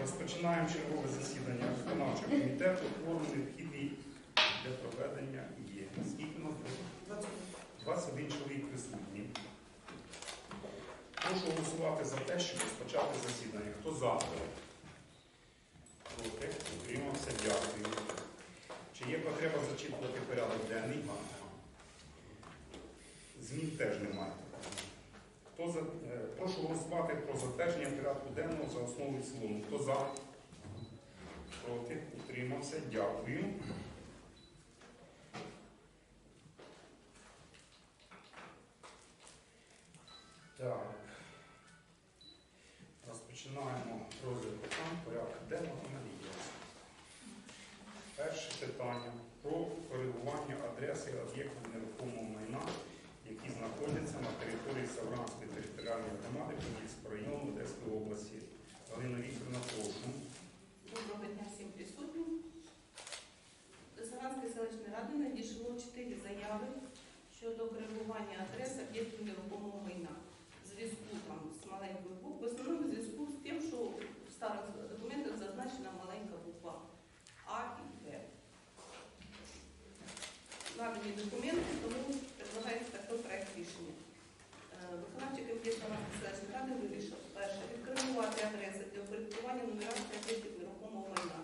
Розпочинаємо чергове засідання виконавчого комітету. Кворум необхідний для проведення є. Скільки нас буде? 21 чоловік присутні. Прошу голосувати за те, щоб розпочати засідання. Хто за? Проти? Утримався. Дякую. Чи є потреба зачитувати порядок денний? Змін теж немає. Хто за, е, прошу голосувати про затвердження порядку денного за основу і цілому. Хто за? Проти? Утримався. Дякую. Так. Розпочинаємо розгляд питань порядку денного на відео. Перше питання про коригування адреси об'єктів нерухомого майна, які знаходяться на території Савранської територіальної громади Подільського району Одеської області. Галина Вікторівна, прошу. Доброго дня всім присутнім. До Саранської селищної ради надійшло чотири заяви щодо коригування адрес об'єктів нерухомого майна. В зв'язку там з маленькою буквою, в основному в зв'язку з тим, що в старих документах зазначена маленька буква А і Б. Надані документи, тому предлагається такий проект рішення. Е, Виконавчий комітет Саранської селищної ради вирішив перше відкоригувати адреси для упорядкування нумерації об'єктів нерухомого майна,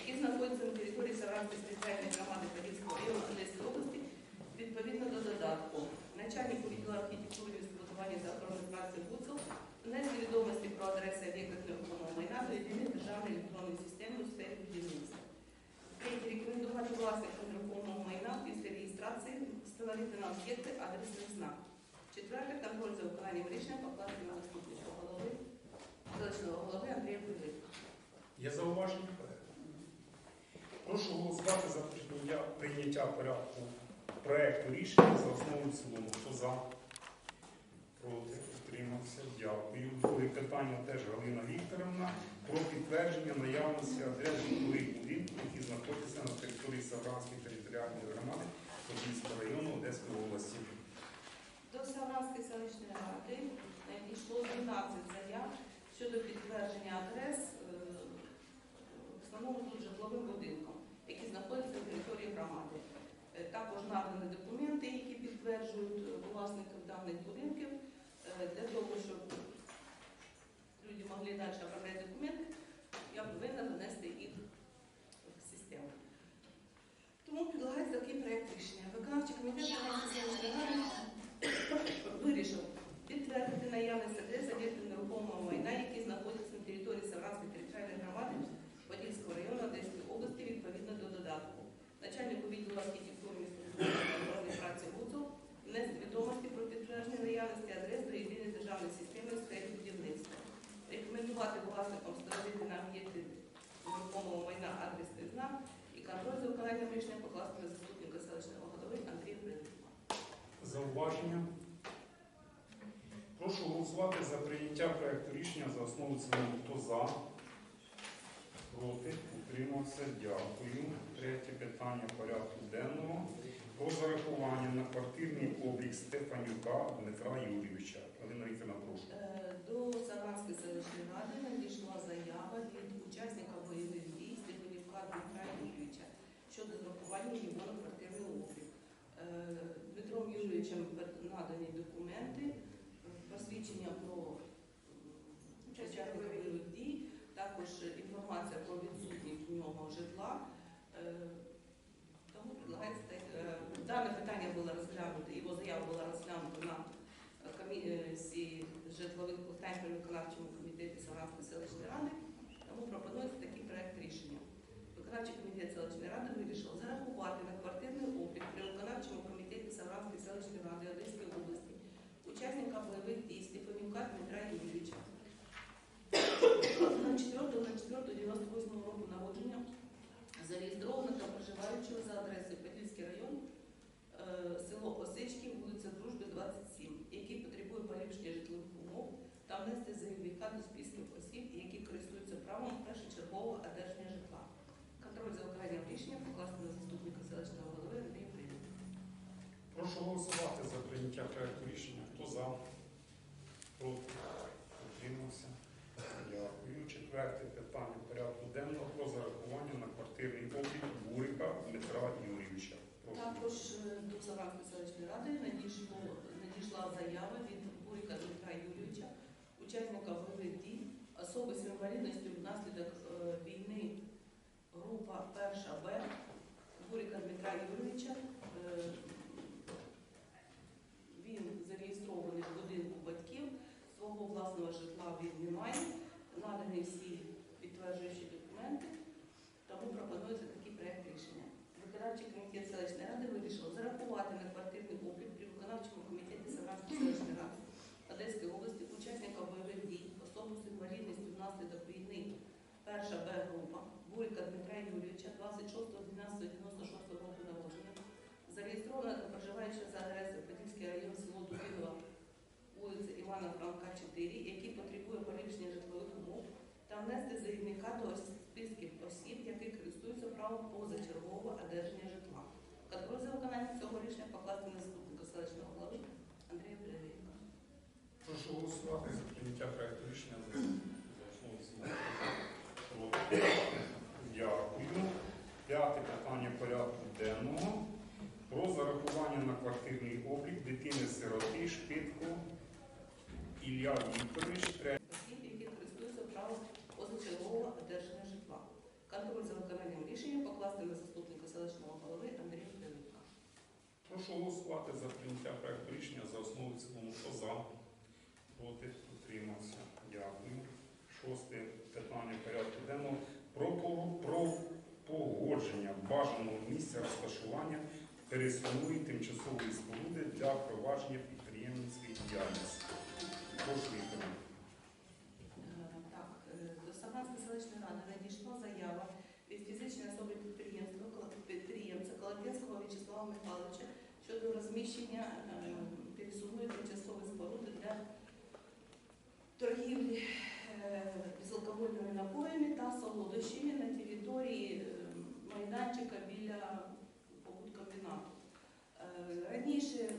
які знаходяться на території Саранської територіальної громади Подільського району Одеської області відповідно до додатку. Начальнику відділу архітектури і збудування та охорони праці ГУЦЛ внести відомості про адреси об'єктів нерухомого майна до єдиної державної електронної системи у сфері будівництва. Третє. Рекомендувати власникам нерухомого майна після реєстрації встановити на об'єкти адресний знак. Четверте. Контроль за виконанням рішення покласти на заступника голови селищного голови Андрія Кузика. Є зауваження? Прошу голосувати за прийняття, порядку проекту рішення за основу цілому. Хто за? Проти? Утримався. Дякую. Друге питання теж Галина Вікторівна про підтвердження наявності адрес житлових будинків, які знаходяться на території Савранської територіальної громади Подільського району Одеської області. До Савранської селищної ради надійшло 12 заяв щодо підтвердження адрес е, в житловим будинком, які знаходяться на території громади. Е, Також надані документи, які підтверджують е, власників даних будинків, для того, щоб люди могли далі оформляти документи, я повинна внести їх в систему. Тому предлагається такий проєкт рішення. Виконавчий комітет вирішив підтвердити наявність об'єктів нерухомого майна, які знаходяться на території Савранської територіальної громади Подільського району Одеської області відповідно до додатку. Начальнику відділу архітектури містобудування та охорони праці ГУЦУ внести відомості про підтвердження наявності адрес до єдиної державної системи у сфері будівництва. Рекомендувати власникам встановити на об'єкти нерухомого майна адресний знак і контроль за виконанням рішення заступника селищного голови Андрія Бринкова. Зауваження? Прошу голосувати за прийняття проекту рішення за основу цілому. Хто за? Проти? Утримався. Дякую. Третє питання порядку денного. Про зарахування на квартирний облік Стефанюка Дмитра Юрійовича. Галина Вікторівна, прошу. Е, До Саранської селищної ради надійшла заява від учасника бойових дій Степанівка Дмитра Юрійовича щодо зрахування його на квартирний облік. Е, Дмитром Юрійовичем надані документи, е, посвідчення про м, бойових дій, також інформація про відсутність у нього житла. Е, Тому предлагається е, дане питання було розглянуто, його заява була розглянута на комісії житлових питань при виконавчому комітеті Саранської селищної ради, тому пропонується такий проект рішення. Виконавчий комітет селищної ради вирішив зарахувати на квартирний облік при виконавчому комітеті Савранської селищної ради Одеської області учасника бойових дій Степанюка Дмитра Юрійовича. На 4.04.98 року народження зареєстровано та проживаючого за адресою Подільський район, е, село Осички, вулиця Дружби, 27, який потребує поліпшення житлових умов та внести заявника до списків осіб, які користуються правом Прошу голосувати за прийняття проєкту рішення. Хто за? Проти? Утримався. Дякую. Четверте питання порядку денного про зарахування на квартирний облік Бурика Дмитра Юрійовича. Також е, до Саранської селищної ради надійшла заява від Бурика Дмитра Юрійовича. Внаслідок війни, перша Б група, Бурика Дмитра Юрійовича, 26.12.96 року народження, зареєстрована та проживаюча за адресою Подільський район село Дубінова, вулиця Івана Франка, 4, який потребує поліпшення житлових умов, та внести заявника до списків осіб, які користуються правом позачергового одержання житла. Контроль за виконанням цього рішення покласти на заступника селищного голови Андрія Перевірка. Прошу голосувати за прийняття проекту рішення Дякую. П'яте питання порядку денного про зарахування на квартирний облік дитини-сироти Шпитко Ілля Вікторович. Осіб, які користуються правом позачергового одержання житла. Контроль за виконанням рішення покласти на заступника селищного голови Андрія Перевірка. Прошу голосувати за прийняття проекту рішення за основу цілому. Хто за? Проти? Утримався. Дякую. Шосте питання порядку денного про, по- про погодження бажаного місця розташування пересувної тимчасової споруди для провадження підприємницької діяльності. Прошу. Е, Так, е, до Саганської селищної ради надійшла заява від фізичної особи підприємства, підприємця Колотенського В'ячеслава Михайловича щодо розміщення е, пересувної тимчасової споруди для торгівлі безалкогольними напоями та солодощами на території е, майданчика біля побуткомбінату. Е, Раніше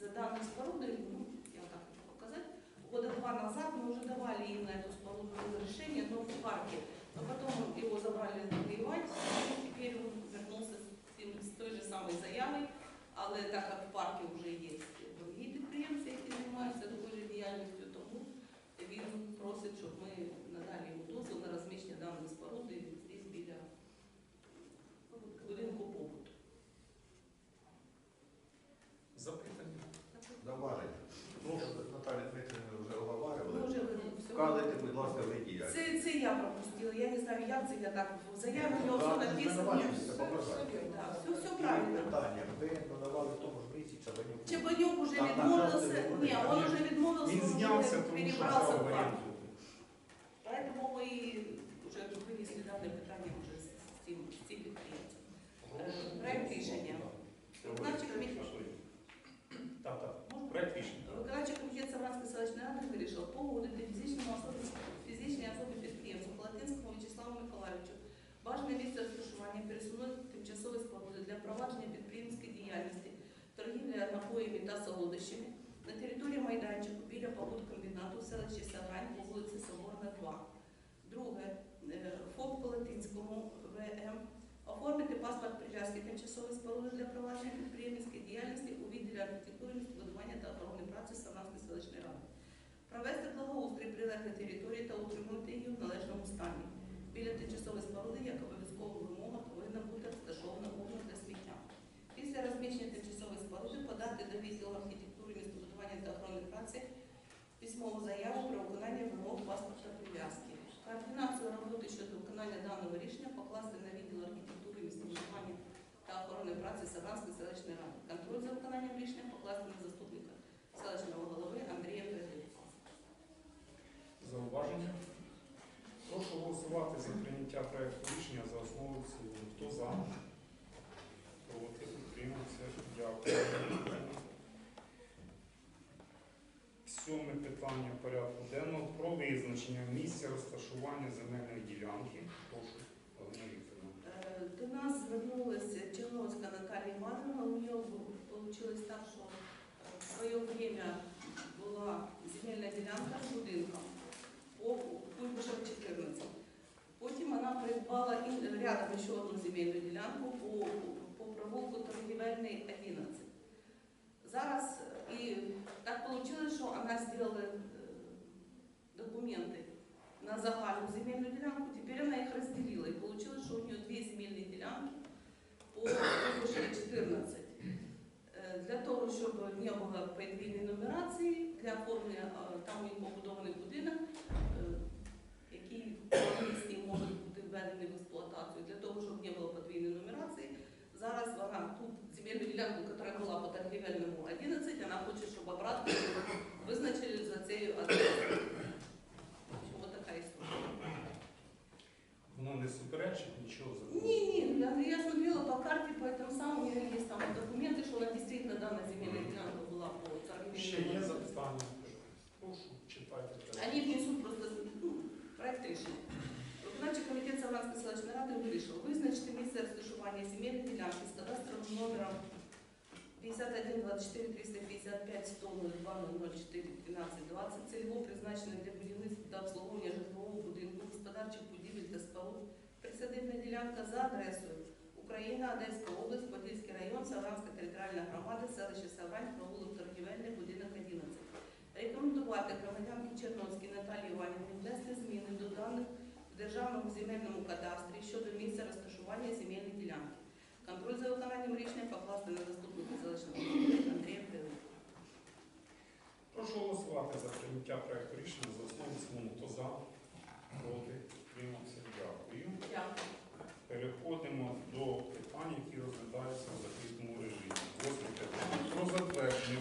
за даною спорудою, ну, я так хочу показати, года два назад мы уже давали им на эту споруду разрешение, но в парке. Но потом его забрали воевать, и теперь он вернулся с, той же самой заявой, але так як в парку вже є другі підприємці, які займаються такою діяльністю, тому він просить, щоб ми надали йому дозвіл на розміщення даної споруди здесь біля будинку побуту. Запитання. Зауваження. Ну, Наталя Дмитрівна вже Ми оговарювали. вже все. Вказуйте, будь ласка, ви діяльність. Це, це я пропустила, я не знаю, як це я так в заяві у нього все написано. Все, все правильно. Питання. Ви надавали в тому ж місці Чабанюку. Чебанюк уже Там відмовився, ні, он уже відмовився, Він знявся, уже тому що перебрався в парк. оренду. Поэтому ми вже винесли дане питання вже з з цим з цим підприємцем. Е, Проект рішення. Виконавчий комітет. Так, так. Проект рішення. Виконавчий комітет Савранської селищної ради вирішив погодити фізичному особі фізичній особі підприємцю В'ячеславу Миколаївичу бажане місце розташування пересунути тимчасові споруди для провадження підприємської діяльності, торгівлі напоями та солодощами на території майданчику біля побуткомбінату в селищі Саврань по вулиці Соборна, 2. Друге, е, ФОП Палатинському ВМ Оформити паспорт прив'язки тимчасової споруди для провадження підприємницької діяльності у відділі архітектури, містобудування та охорони праці Сарнавської селищної ради. Провести благоустрій прилеглої території та утримувати її в належному стані. Біля тимчасової споруди, як обов'язкова вимога, повинна бути розташована урна для сміття. Після розміщення тимчасової споруди подати до відділу архітектури, містобудування та охорони праці письмову заяву про виконання вимог паспорта прив'язки. Координацію роботи щодо виконання даного рішення покласти на відділ архітектури, містобудування та охорони праці Саранської селищної ради. Контроль за виконанням рішення покласти на заступника селищного голови Андрія Федорівського. Зауваження. Прошу голосувати за прийняття проекту рішення за основу цілому. Хто за? Проти? Утримався? Дякую. Сьоме питання порядку денного про визначення місця розташування земельної ділянки. Прошу, Галина Вікторовна. Е, До нас звернулася Черновська Наталія Івановна. У нього вийшло так, що е, в своє время була земельна ділянка з будинком по Куйбишева 14. Придбала рядом ще одну земельну ділянку по, по провулку торгівельний 11. Зараз і так вийшло, що вона зробила е, документи на загальну земельну ділянку, тепер вона їх розділила. І вийшло, що у нее дві земельні ділянки по 14. Е, Для того, щоб не було подвійної нумерації, для оформлення, е, там побудований будинок, який в місті може бути введений в експлуатацію, для того, щоб не було подвійної нумерації. Зараз вона тут земельну ділянку, яка була по торгівельному 11, вона хоче, щоб обратно визначили за цією адресою. Ось така історія. Воно не суперечить нічого закону. Ні, ні, я, я смотрела по карте, по этому самому, у нее есть там документы, что она действительно данная земельная делянка была по Ще є торгівельному. запитання? Комітет селищної ради вирішив визначити місце розташування земельної ділянки з кадастровим номером 51 24 355 100 02 004 13 20 цільово призначено для будівництва та обслуговування житлового будинку, господарчих будівель та споруд, присадибна ділянка за адресою Україна, Одеська область, Подільський район, Савранська територіальна громада, селище Саврань, провулок торгівельний, будинок 11. Рекомендувати громадянки Черновській Наталії Іванівні внести зміни до даних в Державному земельному розташування земельної ділянки. Контроль за виконанням рішення покласти на заступника голови Андрія Пилипа. Прошу голосувати за прийняття проекту рішення за основу цілому. Хто за? Проти? Утримався? Дякую. Дякую. Переходимо до питань, які розглядаються в закритому режимі. Питання про затвердження